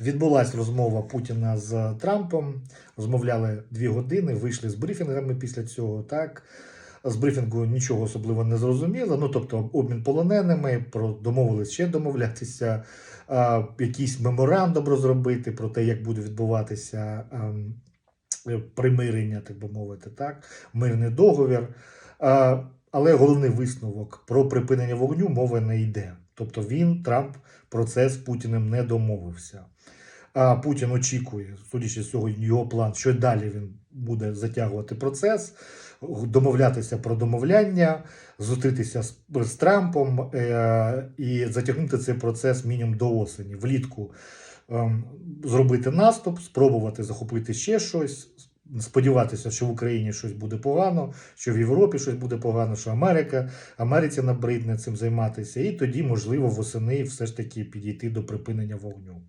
Відбулася розмова Путіна з Трампом. Розмовляли дві години, вийшли з брифінгами після цього. Так з брифінгу нічого особливо не зрозуміло. Ну тобто, обмін полоненими, про домовились ще домовлятися, а, якийсь меморандум розробити про те, як буде відбуватися ем, е, примирення, так би мовити, так, мирний договір. А, але головний висновок про припинення вогню мови не йде. Тобто він, Трамп, про це з Путіним не домовився. А Путін очікує, судячи з цього, його план, що далі він буде затягувати процес, домовлятися про домовляння, зустрітися з, з Трампом е, і затягнути цей процес мінімум до осені, влітку ем, зробити наступ, спробувати захопити ще щось. Сподіватися, що в Україні щось буде погано, що в Європі щось буде погано, що Америка, Америці набридне цим займатися, і тоді, можливо, восени все ж таки підійти до припинення вогню.